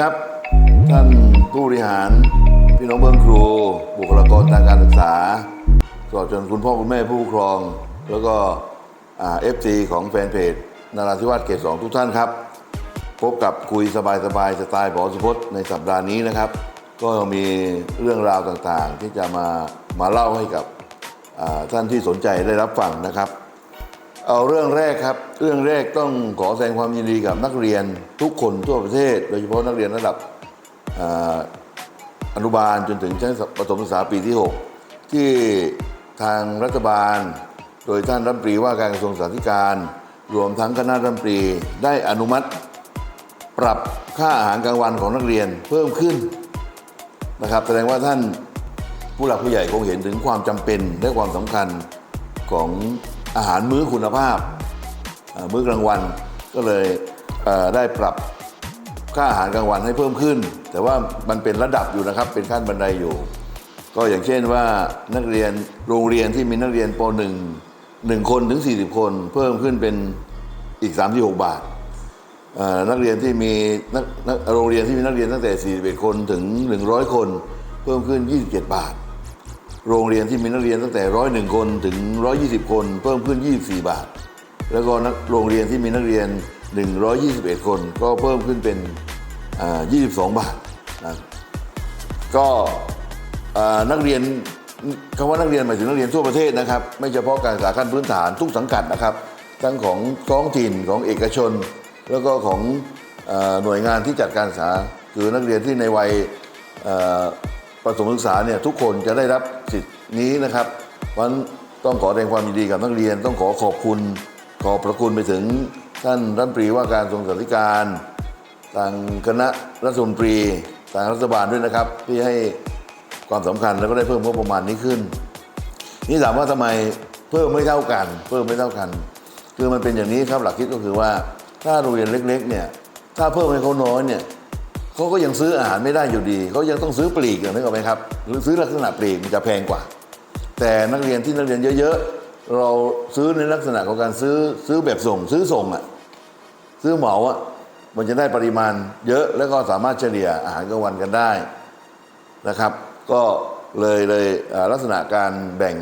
ครับ ท่านผู้บริหาร พี่น้องเบื้องครู บุคลากรทางการศึกษาตลอดจนคุณพ่อคุณแม่ผู้ปกครอง แล้วก็เอฟซีของแฟนเพจนาราธิวาสเขตสองทุกท่านครับ พบกับคุยสบายสบายๆสไตล์บอสุพจน์ในสัปดาห์นี้นะครับ ก็มีเรื่องราวต่างๆ ที่จะมามาเล่าให้กับท่านที่สนใจได้รับฟังนะครับ เอาเรื่องแรกครับ เรื่องแรกต้องขอแสดงความยินดีกับนักเรียนทุกคนทั่วประเทศ โดยเฉพาะนักเรียนระดับออนุบาลจนถึงชั้นประถมศึกษาปีที่ 6 ที่ทางรัฐบาล โดยท่านรัฐมนตรีว่าการกระทรวงสาธารณการ รวมทั้งคณะรัฐมนตรีได้อนุมัติ ปรับค่าอาหารกลางวันของนักเรียนเพิ่มขึ้นนะครับ แสดงว่าท่านผู้หลักผู้ใหญ่คงเห็นถึงความจำเป็นและความสำคัญของ อาหารมื้อคุณภาพ มื้อกลางวันก็เลยเได้ปรับค่าอาหารกลางวันให้เพิ่มขึ้น แต่ว่ามันเป็นระดับอยู่นะครับ เป็นขั้นบันไดอยู่ ก็อย่างเช่นว่านักเรียนโรงเรียนที่มีนักเรียนป .1 1 คนถึง 40 คนเพิ่มขึ้นเป็นอีก 36 บาทเอ่อนักเรียนที่มีนักนักโรงเรียนที่มีนักเรียนตั้งแต่ 41 คนถึง 100 คน เพิ่มขึ้น 27 บาท โรงเรียนที่มีนักเรียนตั้งแต่101คนถึง120คน เพิ่มขึ้น24บาท แล้วก็นักโรงเรียนที่มีนักเรียน121คน ก็เพิ่มขึ้นเป็นอ่า22บาทนะก็นักเรียนคำว่านักเรียนหมายถึงนักเรียนทั่วประเทศนะครับ ไม่เฉพาะการศึกษาขั้นพื้นฐานทุกสังกัดนะครับ ทั้งของท้องถิ่นของเอกชน แล้วก็ของอหน่วยงานที่จัดการศึกษาคือนักเรียนที่ในวัย ประถมศึกษาเนี่ยทุกคนจะได้รับสิทธิ์นี้นะครับเพราะฉะนั้นต้องขอแสดงความยินดีกับนักเรียน ต้องขอขอบคุณ ขอบพระคุณไปถึงท่านรัฐมนตรีว่าการกระทรวงสาธารณการ ทางคณะรัฐมนตรีทางรัฐบาลด้วยนะครับ ที่ให้ความสำคัญแล้วก็ได้เพิ่มงบประมาณนี้ขึ้น นี่ถามว่าทำไมเพิ่มไม่เท่ากัน เพิ่มไม่เท่ากัน คือมันเป็นอย่างนี้ครับหลักคิดก็คือว่าถ้าโรงเรียนเล็ก ๆ เนี่ยถ้าเพิ่มให้เขาน้อยเนี่ย เขาก็ยังซื้ออาหารไม่ได้อยู่ดีเขายังต้องซื้อปลีกนึกออกไหมครับหรือซื้อลักษณะปลีกมันจะแพงกว่า แต่นักเรียนที่นักเรียนเยอะๆ เราซื้อในลักษณะของการซื้อซื้อแบบส่ง ซื้อส่งอะซื้อเหมาอะมันจะได้ปริมาณเยอะแล้วก็สามารถเฉลี่ยอาหารกลางวันกันได้นะครับ ก็เลยเลยลักษณะการแบ่ง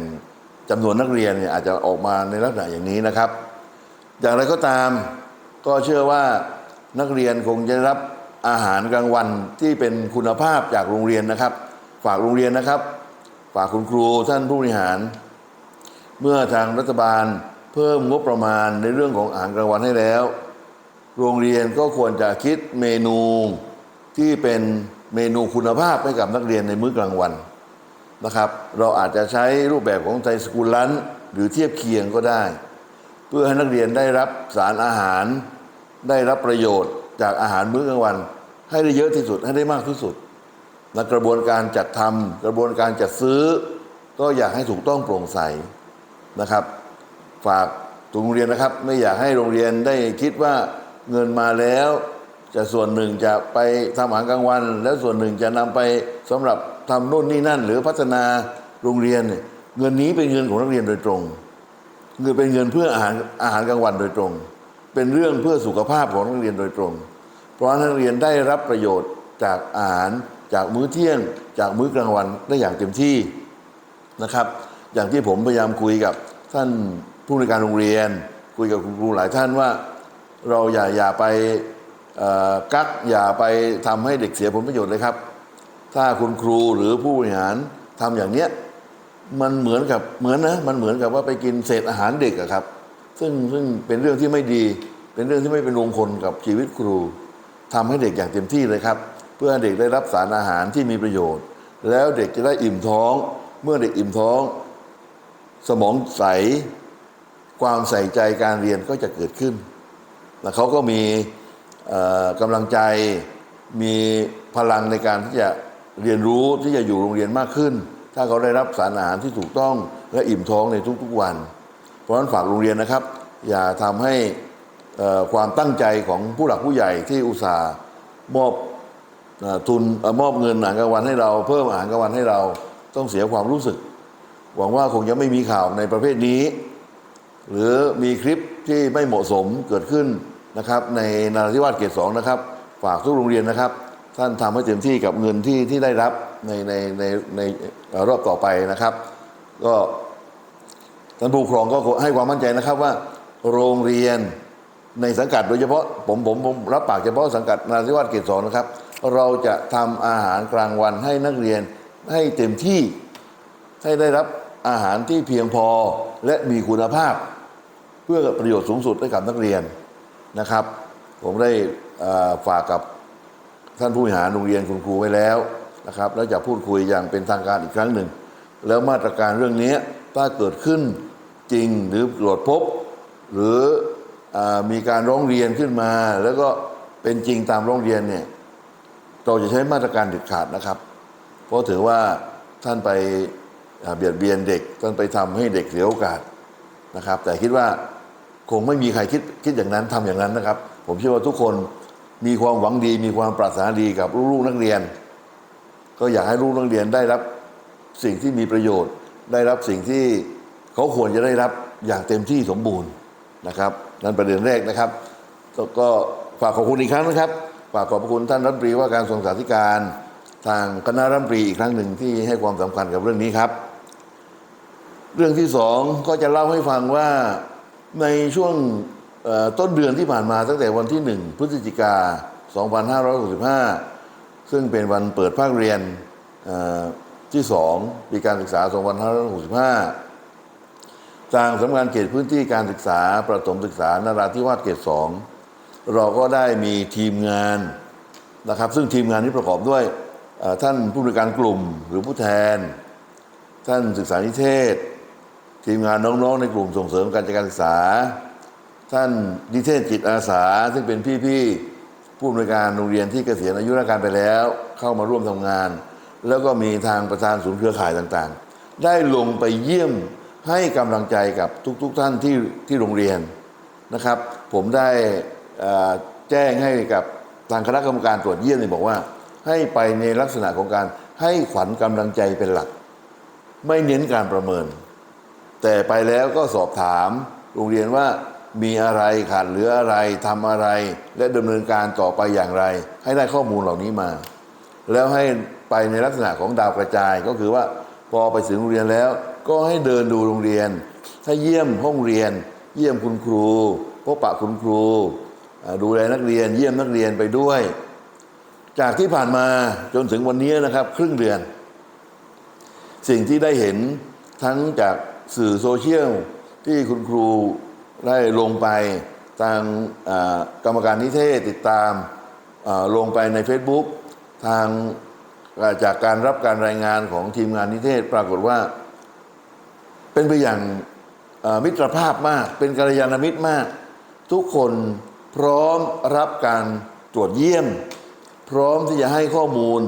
จำนวนนักเรียนเนี่ยอาจจะออกมาในลักษณะอย่างนี้นะครับ อย่างไรก็ตามก็เชื่อว่านักเรียนคงจะรับ อาหารกลางวันที่เป็นคุณภาพจากโรงเรียนนะครับ ฝากโรงเรียนนะครับ ฝากคุณครูท่านผู้บริหาร เมื่อทางรัฐบาลเพิ่มงบประมาณในเรื่องของอาหารกลางวันให้แล้ว โรงเรียนก็ควรจะคิดเมนูที่เป็นเมนูคุณภาพให้กับนักเรียนในมื้อกลางวันนะครับ เราอาจจะใช้รูปแบบของไทยสกูลลันหรือเทียบเคียงก็ได้ เพื่อให้นักเรียนได้รับสารอาหารได้รับประโยชน์ จากอาหารมื้อกลางวัน ให้ได้เยอะที่สุดให้ได้มากที่สุดและกระบวนการจัดทำกระบวนการจัดซื้อ ก็อยากให้ถูกต้องโปร่งใสนะครับ ฝากทุกโรงเรียนนะครับ ไม่อยากให้โรงเรียนได้คิดว่าเงินมาแล้ว จะส่วนหนึ่งจะไปทำอาหารกลางวัน แล้วส่วนหนึ่งจะนำไปสำหรับทำโน่นนี่นั่น หรือพัฒนาโรงเรียนเนี่ยเงินนี้เป็นเงินของนักเรียนโดยตรงเงินเป็นเงินเพื่ออาหารอาหารกลางวันโดยตรง เป็นเรื่องเพื่อสุขภาพของนักเรียนโดยตรง เพราะนักเรียนได้รับประโยชน์จากอาหาร จากมื้อเที่ยง จากมื้อกลางวันได้อย่างเต็มที่นะครับ อย่างที่ผมพยายามคุยกับท่านผู้ในการโรงเรียน คุยกับคุณครูหลายท่านว่า เราอย่าอย่าไปกักอย่าไปทำให้เด็กเสียผลประโยชน์เลยครับ ถ้าคุณครูหรือผู้บริหารทำอย่างเนี้ยมันเหมือนกับเหมือนนะมันเหมือนกับว่าไปกินเศษอาหารเด็กอะครับ ซึ่งซึ่งเป็นเรื่องที่ไม่ดี เป็นเรื่องที่ไม่เป็นมงคลกับชีวิตครูทำให้เด็กอย่างเต็มที่เลยครับ เพื่อให้เด็กได้รับสารอาหารที่มีประโยชน์ แล้วเด็กจะได้อิ่มท้อง เมื่อเด็กอิ่มท้อง สมองใส ความใส่ใจการเรียนก็จะเกิดขึ้น แล้วเขาก็มีกำลังใจมีพลังในการที่จะเรียนรู้ที่จะอยู่โรงเรียนมากขึ้น ถ้าเขาได้รับสารอาหารที่ถูกต้องและอิ่มท้องในทุกๆวัน เพราะฉะนั้นฝากโรงเรียนนะครับ อย่าทำให้ความตั้งใจของผู้หลักผู้ใหญ่ที่อุตส่าห์มอบทุนมอบเงินอาหารกลางวันให้เรา เพิ่มอาหารกลางวันให้เราต้องเสียความรู้สึก หวังว่าคงจะไม่มีข่าวในประเภทนี้ หรือมีคลิปที่ไม่เหมาะสมเกิดขึ้นนะครับ ในนาราธิวาสเขตสองนะครับ ฝากทุกโรงเรียนนะครับ ท่านทำให้เต็มที่กับเงินที่ที่ได้รับในในในในรอบต่อไปนะครับ ก็ ท่านผู้ปกครองก็ให้ความมั่นใจนะครับว่า โรงเรียนในสังกัดโดยเฉพาะผมผมผมรับปากเฉพาะสังกัดนราธิวาสเขตสองนะครับ เราจะทำอาหารกลางวันให้นักเรียนให้เต็มที่ให้ได้รับอาหารที่เพียงพอและมีคุณภาพ เพื่อประโยชน์สูงสุดให้กับนักเรียนนะครับ ผมได้ฝากกับท่านผู้บริหารโรงเรียนคุณครูไว้แล้วนะครับ แล้วจะพูดคุยอย่างเป็นทางการอีกครั้งหนึ่ง แล้วมาตรการเรื่องนี้ถ้าเกิดขึ้น จริงหรือตรวจพบ หรืออมีการร้องเรียนขึ้นมา แล้วก็เป็นจริงตามร้องเรียนเนี่ยเราจะใช้มาตรการเด็ดขาดนะครับ เพราะถือว่าท่านไปเบียดเบียนเด็กท่านไปทำให้เด็กเสียโอกาสนะครับ แต่คิดว่าคงไม่มีใครคิดคิดอย่างนั้นทำอย่างนั้นนะครับ ผมเชื่อว่าทุกคนมีความหวังดี มีความปรารถนาดีกับลูกๆนักเรียน ก็อยากให้ลูกนักเรียนได้รับสิ่งที่มีประโยชน์ ได้รับสิ่งที่ เขาควรจะได้รับอย่างเต็มที่สมบูรณ์นะครับนั่นประเด็นแรกนะครับก็ฝากขอบคุณอีกครั้งนะครับฝากขอบพระคุณท่านรัฐมนตรีว่าการทรงสาธิการ ทางคณะรัฐมนตรีอีกครั้งหนึ่งที่ให้ความสำคัญกับเรื่องนี้ครับ เรื่องที่สองก็จะเล่าให้ฟังว่าในช่วงต้นเดือนที่ผ่านมาตั้งแต่วันที่ 1 พฤศจิกา 2565 ซึ่งเป็นวันเปิดภาคเรียนเอ่อที่ 2 ปีการศึกษา 2565 ทางสำนักงานเขตพื้นที่การศึกษา ประถมศึกษานราธิวาสเขต2เราก็ได้มีทีมงานนะครับ ซึ่งทีมงานนี้ประกอบด้วยท่านผู้บริการกลุ่มหรือผู้แทน ท่านศึกษานิเทศ ทีมงานน้องๆ ในกลุ่มส่งเสริมการจัดการศึกษา ท่านนิเทศจิตอาสา ซึ่งเป็นพี่ๆผู้อำนวยการโรงเรียนที่เกษียณอายุราชการไปแล้ว เข้ามาร่วมทำงาน แล้วก็มีทางประธานศูนย์เครือข่ายต่างๆ ได้ลงไปเยี่ยม ให้กำลังใจกับทุกๆท่านที่ที่โรงเรียนนะครับ ผมได้แจ้งให้กับทางคณะกรรมการตรวจเยี่ยมเนี่ยบอกว่า ให้ไปในลักษณะของการให้ขวัญกำลังใจเป็นหลัก ไม่เน้นการประเมิน แต่ไปแล้วก็สอบถามโรงเรียนว่ามีอะไรขาดเหลืออะไรทำอะไร และดำเนินการต่อไปอย่างไร ให้ได้ข้อมูลเหล่านี้มา แล้วให้ไปในลักษณะของดาวกระจายก็คือว่าพอไปถึงโรงเรียนแล้ว ก็ให้เดินดูโรงเรียนให้เยี่ยมห้องเรียน เยี่ยมคุณครู พบปะคุณครู ดูแลนักเรียน เยี่ยมนักเรียนไปด้วย จากที่ผ่านมาจนถึงวันนี้นะครับ ครึ่งเดือน สิ่งที่ได้เห็นทั้งจากสื่อโซเชียลที่คุณครูได้ลงไปทางกรรมการนิเทศติดตามลงไปใน Facebook ทางจากการรับการรายงานของทีมงานนิเทศปรากฏว่า เป็นไปอย่างมิตรภาพมาก เป็นกัลยาณมิตรมาก ทุกคนพร้อมรับการตรวจเยี่ยม พร้อมที่จะให้ข้อมูล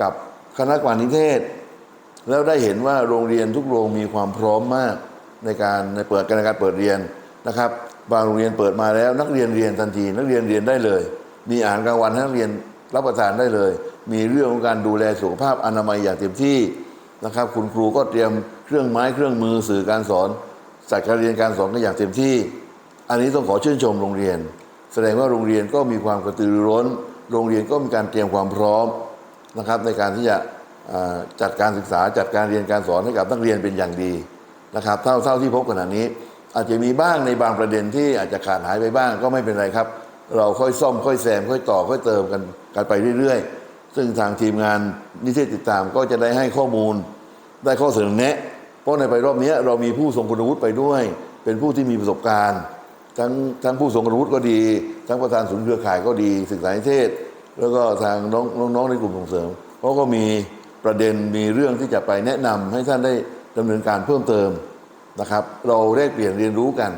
กับคณะกรรมการนิเทศ แล้วได้เห็นว่าโรงเรียนทุกโรงมีความพร้อมมากในการในเปิดการในการเปิดเรียนนะครับ บางโรงเรียนเปิดมาแล้ว นักเรียนเรียนทันที นักเรียนเรียนได้เลย มีอาหารกลางวันให้นักเรียนรับประทานได้เลย มีเรื่องของการดูแลสุขภาพอนามัยอย่างเต็มที่ นะครับ คุณครูก็เตรียมเครื่องไม้เครื่องมือสื่อการสอนจัดการเรียนการสอนกันอย่างเต็มที่ อันนี้ต้องขอชื่นชมโรงเรียน แสดงว่าโรงเรียนก็มีความกระตือรือร้น โรงเรียนก็มีการเตรียมความพร้อมนะครับ ในการที่จะจัดการศึกษาจัดการเรียนการสอนให้กับนักเรียนเป็นอย่างดีนะครับ เท่าเท่าที่พบขณะนี้ อาจจะมีบ้างในบางประเด็นที่อาจจะขาดหายไปบ้างก็ไม่เป็นไรครับ เราค่อยซ่อมค่อยแซมค่อยต่อค่อยเติมกันกันไปเรื่อย ๆ ซึ่งทางทีมงานนิเทศติดตามก็จะได้ให้ข้อมูลได้ข้อเสนอแนะ เพราะในไปรอบนี้เรามีผู้ทรงคุณวุฒิไปด้วย เป็นผู้ที่มีประสบการณ์ ทั้งทั้งผู้ทรงคุณวุฒิก็ดี ทั้งประธานศูนย์เครือข่ายก็ดีศึกษานิเทศ แล้วก็ทางน้องน้องในกลุ่มส่งเสริมเขาก็มีประเด็นมีเรื่องที่จะไปแนะนำให้ท่านได้ดำเนินการเพิ่มเติมนะครับ เราได้เปลี่ยนเรียนรู้กัน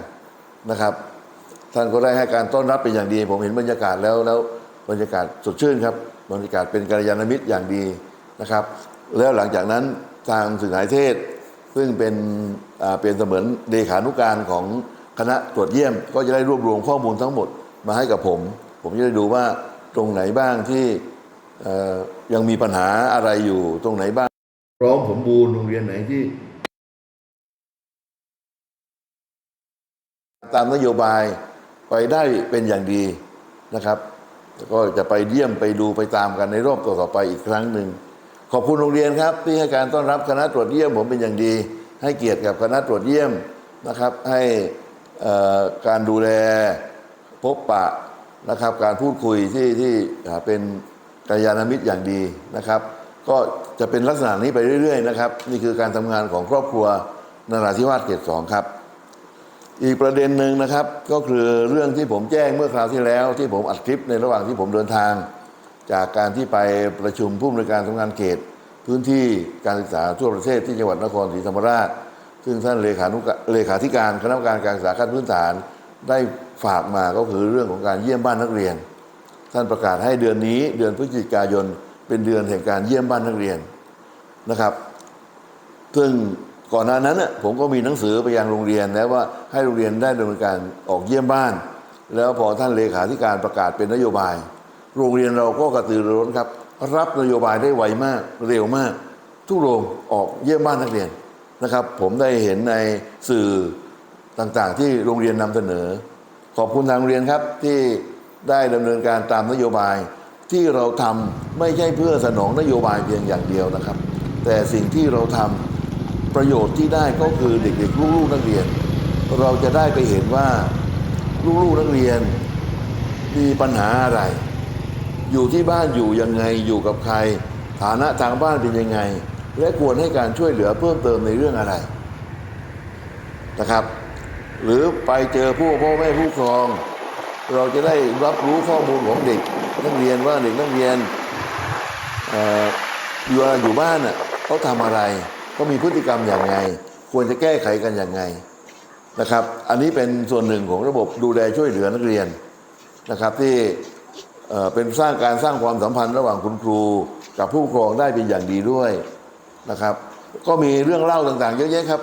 นะครับ ท่านก็ได้ให้การต้อนรับเป็นอย่างดี ผมเห็นบรรยากาศแล้วแล้วบรรยากาศสดชื่นครับ บรรยากาศเป็นกัลยาณมิตรอย่างดีนะครับ แล้วหลังจากนั้นทางสื่อสารเทศ ซึ่งเป็นเป็นเสมือนเลขานุการของคณะตรวจเยี่ยม ก็จะได้รวบรวมข้อมูลทั้งหมดมาให้กับผม ผมจะได้ดูว่าตรงไหนบ้างที่ยังมีปัญหาอะไรอยู่ตรงไหนบ้างพร้อมสมบูรณ์โรงเรียนไหนที่ ตามนโยบายไปได้เป็นอย่างดีนะครับ แล้วก็จะไปเยี่ยมไปดูไปตามกันในรอบต่อๆไปอีกครั้งหนึ่ง ขอบคุณโรงเรียนครับ ที่ให้การต้อนรับคณะตรวจเยี่ยมผมเป็นอย่างดี ให้เกียรติกับคณะตรวจเยี่ยมนะครับ ให้การดูแลพบปะนะครับ การพูดคุยที่ที่เป็นกัลยาณมิตรอย่างดีนะครับ ก็จะเป็นลักษณะนี้ไปเรื่อย ๆ นะครับ นี่คือการทำงานของครอบครัวนราธิวาสเขตสองครับ อีกประเด็นหนึ่งนะครับ ก็คือเรื่องที่ผมแจ้งเมื่อคราวที่แล้ว ที่ผมอัดคลิปในระหว่างที่ผมเดินทาง จากการที่ไปประชุมผู้อำนวยการสำนักงานเขต พื้นที่การศึกษาทั่วประเทศที่จังหวัดนครศรีธรรมราช ซึ่งท่านเลขานุกเลขาธิการคณะกรรมการการศึกษาขั้นพื้นฐาน ได้ฝากมาก็คือเรื่องของการเยี่ยมบ้านนักเรียน ท่านประกาศให้เดือนนี้เดือนพฤศจิกายน เป็นเดือนแห่งการเยี่ยมบ้านนักเรียนนะครับ ซึ่ง ก่อนหน้านั้นผมก็มีหนังสือไปยังโรงเรียนแล้วว่าให้โรงเรียนได้ดำเนินการออกเยี่ยมบ้าน แล้วพอท่านเลขาธิการประกาศเป็นนโยบาย โรงเรียนเราก็กระตือรือร้นครับ รับนโยบายได้ไวมากเร็วมาก ทุกโรงออกเยี่ยมบ้านนักเรียนนะครับ ผมได้เห็นในสื่อต่างๆ ที่โรงเรียนนำเสนอ ขอบคุณทางโรงเรียนครับที่ได้ดำเนินการตามนโยบายที่เราทำไม่ใช่เพื่อสนองนโยบายเพียงอย่างเดียวนะครับ แต่สิ่งที่เราทำ ประโยชน์ที่ได้ก็คือเด็กๆลูกๆนักเรียน เราจะได้ไปเห็นว่าลูกๆนักเรียนมีปัญหาอะไร อยู่ที่บ้านอยู่ยังไงอยู่กับใคร ฐานะทางบ้านเป็นยังไง และควรให้การช่วยเหลือเพิ่มเติมในเรื่องอะไรนะครับ หรือไปเจอผู้พ่อแม่ผู้ปกครอง เราจะได้รับรู้ข้อมูลของเด็กนักเรียนว่าเด็กนักเรียนเอ่ออยู่อยู่บ้านน่ะเขาทำอะไร เขามีพฤติกรรมอย่างไง ควรจะแก้ไขกันอย่างไงนะครับ อันนี้เป็นส่วนหนึ่งของระบบดูแลช่วยเหลือนักเรียนนะครับ ที่เป็นสร้างการสร้างความสัมพันธ์ระหว่างคุณครู กับผู้ปกครองได้เป็นอย่างดีด้วยนะครับ ก็มีเรื่องเล่าต่างๆ เยอะแยะครับ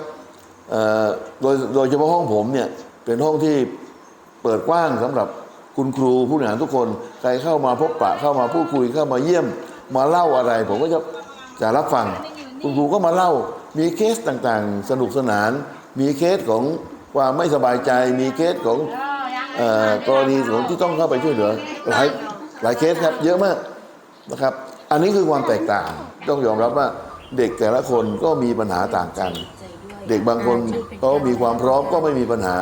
โดยโดยเฉพาะห้องผมเนี่ยเป็นห้องที่เปิดกว้างสำหรับคุณครูผู้บริหารทุกคนใครเข้ามาพบปะเข้ามาพูดคุยเข้ามาเยี่ยม มาเล่าอะไร ผมก็จะจะรับฟัง คุณครูก็มาเล่า มีเคสต่างๆ สนุกสนาน มีเคสของความไม่สบายใจ มีเคสของเอ่อกรณีของที่ต้องเข้าไปช่วยเหลือหลายหลายเคสครับ เยอะมากนะครับ อันนี้คือความแตกต่าง ต้องยอมรับว่าเด็กแต่ละคนก็มีปัญหาต่างกัน เด็กบางคนเขามีความพร้อมก็ไม่มีปัญหา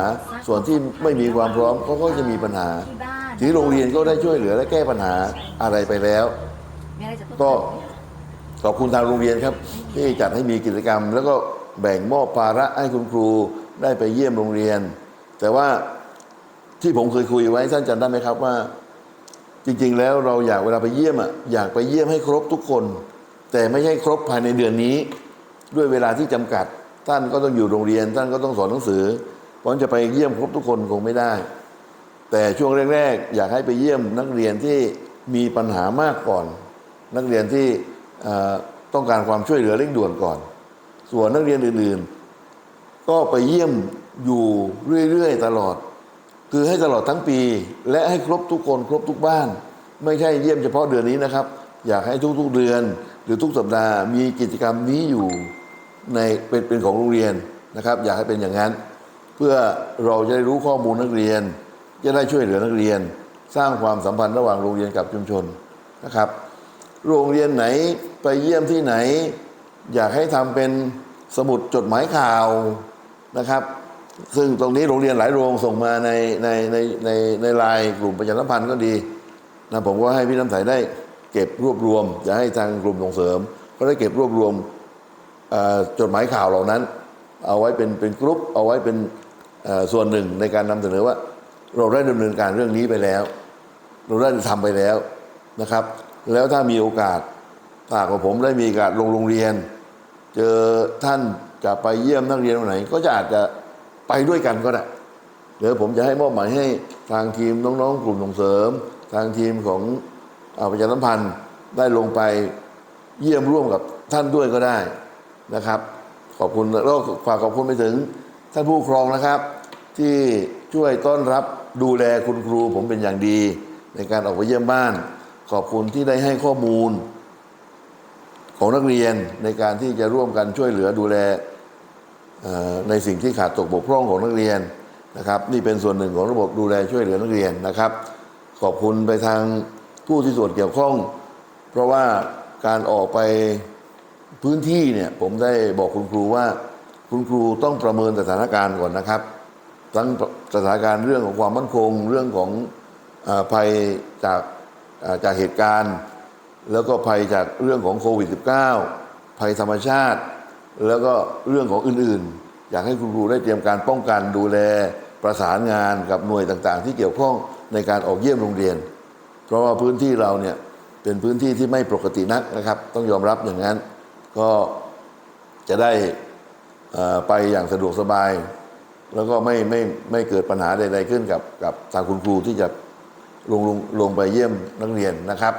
ส่วนที่ไม่มีความพร้อมเขาก็จะมีปัญหาที่โรงเรียนก็ได้ช่วยเหลือและแก้ปัญหาอะไรไปแล้ว ก็ ขอบคุณทางโรงเรียนครับ ที่จัดให้มีกิจกรรม แล้วก็แบ่งมอบภาระให้คุณครูได้ไปเยี่ยมโรงเรียน แต่ว่าที่ผมเคยคุยไว้ท่านจำได้ไหมครับว่า จริง ๆ แล้วเราอยากเวลาไปเยี่ยมอะอยากไปเยี่ยมให้ครบทุกคน แต่ไม่ใช่ครบภายในเดือนนี้ ด้วยเวลาที่จำกัด ท่านก็ต้องอยู่โรงเรียน ท่านก็ต้องสอนหนังสือ เพราะจะไปเยี่ยมครบทุกคนคงไม่ได้ แต่ช่วงแรก ๆ อยากให้ไปเยี่ยมนักเรียนที่มีปัญหามากก่อน นักเรียนที่ ต้องการความช่วยเหลือเร่งด่วนก่อน ส่วนนักเรียนอื่นๆ ก็ไปเยี่ยมอยู่เรื่อยๆ ตลอด คือให้ตลอดทั้งปี และให้ครบทุกคนครบทุกบ้าน ไม่ใช่เยี่ยมเฉพาะเดือนนี้นะครับ อยากให้ทุกๆเดือน หรือทุกสัปดาห์มีกิจกรรมนี้อยู่ในเป็นเป็นของโรงเรียนนะครับ อยากให้เป็นอย่างนั้น เพื่อเราจะได้รู้ข้อมูลนักเรียน จะได้ช่วยเหลือนักเรียน สร้างความสัมพันธ์ระหว่างโรงเรียนกับชุมชนนะครับ โรงเรียนไหน ไปเยี่ยมที่ไหน อยากให้ทำเป็นสมุดจดหมายข่าวนะครับ ซึ่งตรงนี้โรงเรียนหลายโรงส่งมาในในในในในไลน์กลุ่มประชาสัมพันธ์ก็ดีนะผมก็ให้พี่น้ำใสได้เก็บรวบรวม จะให้ทางกลุ่มส่งเสริม ก็ได้เก็บรวบรวมจดหมายข่าวเหล่านั้น เอาไว้เป็นเป็นกรุ๊ปเอาไว้เป็นส่วนหนึ่งในการนำเสนอว่า เราได้ดำเนินการเรื่องนี้ไปแล้ว เราได้ทำไปแล้วนะครับ แล้วถ้ามีโอกาส ถ้ากว่าผมได้มีกาสลงโรงเรียน เจอท่านจะไปเยี่ยมนักเรียนวันไหน ก็จะอาจจะไปด้วยกันก็ได้เดี๋ยวผมจะให้มอบหมายให้ทางทีมน้องๆ กลุ่มส่งเสริม ทางทีมของอาประชาสัมพันธ์ได้ลงไปเยี่ยมร่วมกับท่านด้วยก็ได้นะครับ ขอบคุณแล้วฝากขอบคุณไปถึงท่านผู้ปกครองนะครับ ที่ช่วยต้อนรับดูแลคุณครูผมเป็นอย่างดี ในการออกไปเยี่ยมบ้าน ขอบคุณที่ได้ให้ข้อมูล ของนักเรียนในการที่จะร่วมกันช่วยเหลือดูแลในสิ่งที่ขาดตกบกพร่องของนักเรียนนะครับ นี่เป็นส่วนหนึ่งของระบบดูแลช่วยเหลือนักเรียนนะครับ ขอบคุณไปทางผู้ที่ส่วนเกี่ยวข้อง เพราะว่าการออกไปพื้นที่เนี่ยผมได้บอกคุณครูว่าคุณครูต้องประเมินสถานการณ์ก่อนนะครับ ทั้งสถานการณ์เรื่องของความมั่นคง เรื่องของอภัยจากจากเหตุการณ์ แล้วก็ภัยจากเรื่องของโควิด -19 ภัยธรรมชาติ แล้วก็เรื่องของอื่นๆ อยากให้คุณครูได้เตรียมการป้องกันดูแลประสานงานกับหน่วยต่างๆ ที่เกี่ยวข้องในการออกเยี่ยมโรงเรียน เพราะว่าพื้นที่เราเนี่ยเป็นพื้นที่ที่ไม่ปกตินักนะครับ ต้องยอมรับอย่างนั้น ก็จะได้ไปอย่างสะดวกสบาย แล้วก็ไม่ไม่ไม่เกิดปัญหาใดๆขึ้นกับกับทางคุณครูที่จะลงลงลงไปเยี่ยมนักเรียนนะครับ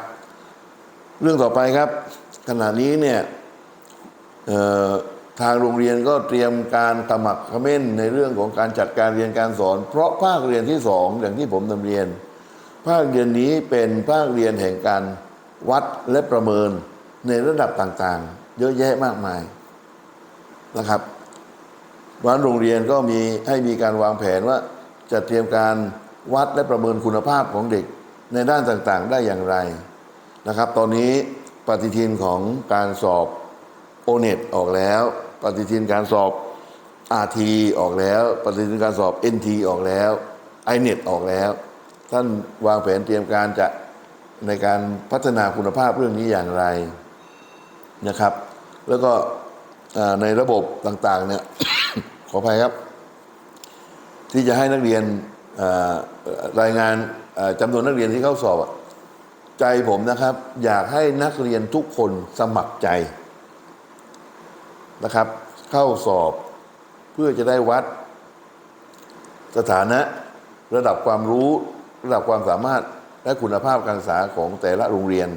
เรื่องต่อไปครับ ขณะนี้เนี่ยทางโรงเรียนก็เตรียมการสมัครเขม้นในเรื่องของการจัดการเรียนการสอน เพราะภาคเรียนที่สองอย่างที่ผมนำเรียน ภาคเรียนนี้เป็นภาคเรียนแห่งการวัดและประเมินในระดับต่างๆ เยอะแยะมากมายนะครับวันโรงเรียนก็มีให้มีการวางแผนว่าจะเตรียมการวัดและประเมินคุณภาพของเด็กในด้านต่างๆ ได้อย่างไร นะครับ ตอนนี้ปฏิทินของการสอบโอเน็ตออกแล้ว ปฏิทินการสอบ RT ออกแล้ว ปฏิทินการสอบ NT ออกแล้ว iNet ออกแล้ว ท่านวางแผนเตรียมการจะในการพัฒนาคุณภาพเรื่องนี้อย่างไรนะครับ แล้วก็ในระบบต่างๆเนี่ยขออภัยครับ ที่จะให้นักเรียนรายงานจำนวนนักเรียนที่เข้าสอบอ ใจผมนะครับ อยากให้นักเรียนทุกคนสมัครใจนะครับ เข้าสอบเพื่อจะได้วัด สถานะระดับความรู้ ระดับความสามารถและคุณภาพการศึกษาของแต่ละโรงเรียน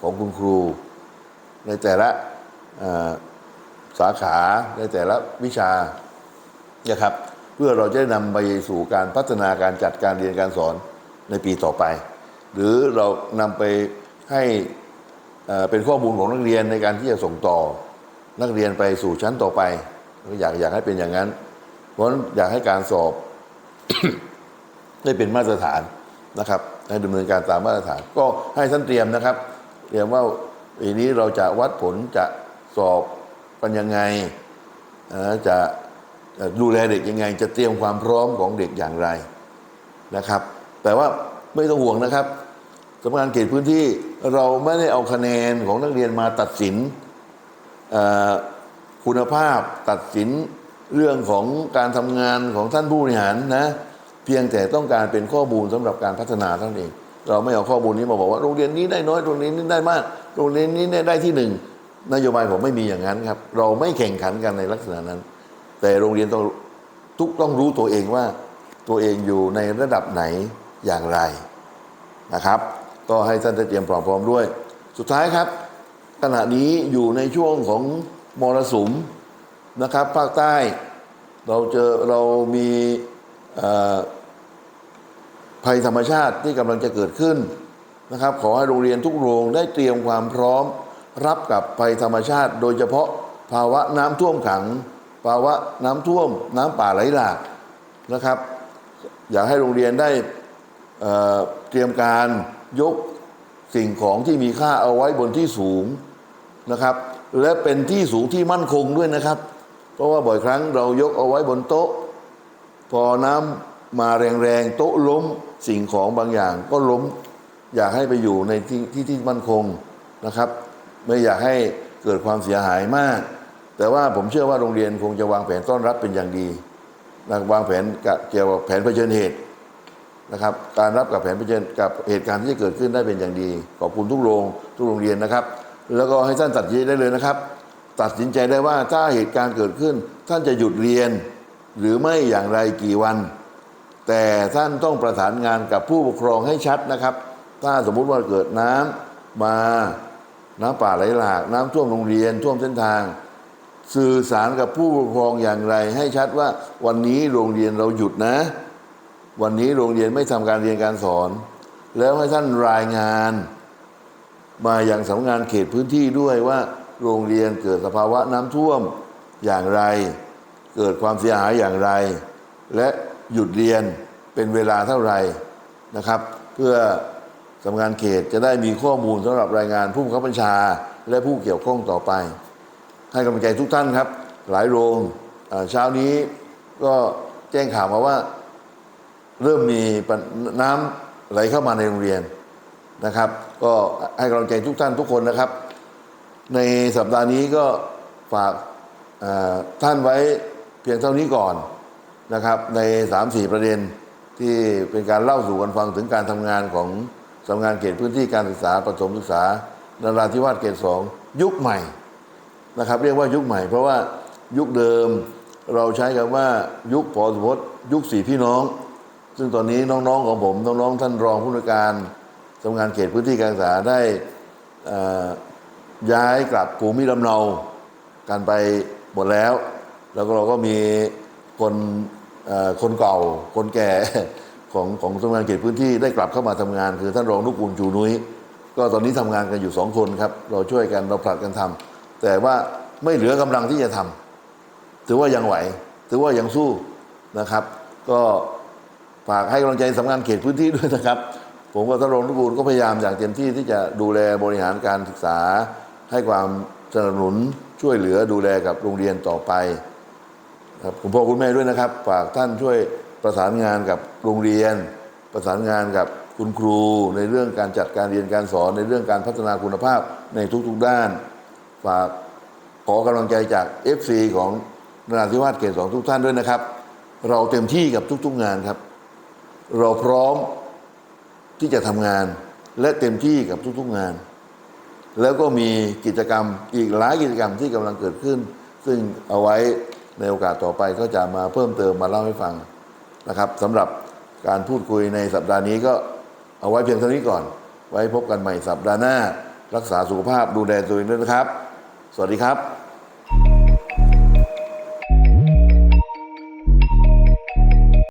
ของคุณครู ในแต่ละสาขาในแต่ละวิชานะครับ เพื่อเราจะได้นำไปสู่การพัฒนาการจัดการเรียนการสอนในปีต่อไป หรือเรานำไปให้เป็นข้อมูลของนักเรียนในการที่จะส่งต่อนักเรียนไปสู่ชั้นต่อไปอยากอยากให้เป็นอย่างนั้น เพราะฉะนั้นอยากให้การสอบ ได้เป็นมาตรฐานนะครับ ให้ดำเนินการตามมาตรฐาน ก็ให้ท่านเตรียมนะครับ เตรียมว่าปีนี้เราจะวัดผลจะสอบกันยังไงจะดูแลเด็กยังไง จะเตรียมความพร้อมของเด็กอย่างไรนะครับ แต่ว่า ไม่ต้องห่วงนะครับสำนักงานเขตพื้นที่เราไม่ได้เอาคะแนนของนักเรียนมาตัดสินคุณภาพตัดสินเรื่องของการทำงานของท่านผู้บริหารนะ เพียงแต่ต้องการเป็นข้อมูลสำหรับการพัฒนาท่านเอง เราไม่เอาข้อมูลนี้มาบอกว่าโรงเรียนนี้ได้น้อยโรงเรียนนี้ได้มาก โรงเรียนนี้ได้ที่หนึ่งนโยบายผมไม่มีอย่างนั้นครับ เราไม่แข่งขันกันในลักษณะนั้น แต่โรงเรียนต้องทุกต้องรู้ตัวเองว่าตัวเองอยู่ในระดับไหนอย่างไร นะครับ ก็ให้ท่านได้เตรียมพร้อมๆด้วย สุดท้ายครับ ขณะนี้อยู่ในช่วงของมรสุมนะครับ ภาคใต้ เราเจอเรามีภัยธรรมชาติที่กำลังจะเกิดขึ้นนะครับ ขอให้โรงเรียนทุกโรงได้เตรียมความพร้อม รับกับภัยธรรมชาติ โดยเฉพาะภาวะน้ำท่วมขัง ภาวะน้ำท่วม น้ำป่าไหลหลากนะครับ อยากให้โรงเรียนได้ เตรียมการยกสิ่งของที่มีค่าเอาไว้บนที่สูงนะครับ และเป็นที่สูงที่มั่นคงด้วยนะครับ เพราะว่าบ่อยครั้งเรายกเอาไว้บนโต๊ะ พอน้ำมาแรงๆโต๊ะล้มสิ่งของบางอย่างก็ล้มอยากให้ไปอยู่ในที่ที่ที่มั่นคงนะครับ ไม่อยากให้เกิดความเสียหายมาก แต่ว่าผมเชื่อว่าโรงเรียนคงจะวางแผนต้อนรับเป็นอย่างดีนะวางแผนเกี่ยวกับแผนเผชิญเหตุ นะครับการรับกับแผนเผชิญกับเหตุการณ์ที่จะเกิดขึ้นได้เป็นอย่างดี ขอบคุณทุกโรงทุกโรงเรียนนะครับ แล้วก็ให้ท่านตัดสินใจได้เลยนะครับ ตัดสินใจได้ว่าถ้าเหตุการณ์เกิดขึ้น ท่านจะหยุดเรียน หรือไม่อย่างไรกี่วัน แต่ท่านต้องประสานงานกับผู้ปกครองให้ชัดนะครับ ถ้าสมมุติว่าเกิดน้ำมาน้ำป่าไหลหลาก น้ำท่วมโรงเรียนท่วมเส้นทาง สื่อสารกับผู้ปกครองอย่างไร ให้ชัดว่าวันนี้โรงเรียนเราหยุดนะ วันนี้โรงเรียนไม่ทำการเรียนการสอน แล้วให้ท่านรายงาน มาอย่างสำนักงานเขตพื้นที่ด้วยว่า โรงเรียนเกิดสภาวะน้ำท่วมอย่างไร เกิดความเสียหายอย่างไร และหยุดเรียนเป็นเวลาเท่าไหร่นะครับ เพื่อสำนักงานเขตจะได้มีข้อมูลสำหรับรายงานผู้บังคับบัญชา และผู้เกี่ยวข้องต่อไป ให้กำลังใจทุกท่านครับ หลายโรงเช้านี้ก็แจ้งข่าวมาว่า เริ่มมีน้ำไหลเข้ามาในโรงเรียนนะครับ ก็ให้กำลังใจทุกท่านทุกคนนะครับ ในสัปดาห์นี้ก็ฝากท่านไว้เพียงเท่านี้ก่อนนะครับ ใน 3-4 ประเด็นที่เป็นการเล่าสู่กันฟังถึงการทำงานของสำนักงานเขตพื้นที่การศึกษาประถมศึกษานราธิวาสเขตสองยุคใหม่นะครับ เรียกว่ายุคใหม่ เพราะว่ายุคเดิมเราใช้คำว่ายุคพอสมมติยุคสี่พี่น้อง ซึ่งตอนนี้น้องๆของผมน้องๆท่านรองผู้นวยการสำนักงานเขตพื้นที่การศึกษาได้ย้ายกลับภูมิลำเนากันไปหมดแล้ว แล้วก็เราก็มีคนคนเก่า คนแก่ของของสำนักงานเขตพื้นที่ได้กลับเข้ามาทำงาน คือท่านรองนุกูลจูนุ้ยก็ตอนนี้ทำงานกันอยู่สองคนครับ เราช่วยกันเราผลัดกันทำแต่ว่าไม่เหลือกำลังที่จะทำถือว่ายังไหว ถือว่ายังสู้นะครับ ก็ ฝากให้กำลังใจสำนักงานเขตพื้นที่ด้วยนะครับ ผมกับท่านรองนุกูลก็พยายามอย่างเต็มที่ที่จะดูแลบริหารการศึกษา ให้ความสนับสนุนช่วยเหลือดูแลกับโรงเรียนต่อไปครับคุณพ่อคุณแม่ด้วยนะครับ ฝากท่านช่วยประสานงานกับโรงเรียน ประสานงานกับคุณครูในเรื่องการจัดการเรียนการสอนในเรื่องการพัฒนาคุณภาพในทุกๆด้าน ฝากขอกำลังใจจาก FC ของนราธิวาสเขตสองทุกท่านด้วยนะครับ เราเต็มที่กับทุกๆงานครับ เราพร้อมที่จะทำงานและเต็มที่กับทุกๆงาน แล้วก็มีกิจกรรมอีกหลายกิจกรรมที่กำลังเกิดขึ้น ซึ่งเอาไว้ในโอกาสต่อไปก็จะมาเพิ่มเติมมาเล่าให้ฟังนะครับสำหรับการพูดคุยในสัปดาห์นี้ก็เอาไว้เพียงเท่านี้ก่อน ไว้พบกันใหม่สัปดาห์หน้า รักษาสุขภาพดูแลตัวเองด้วยนะครับ สวัสดีครับ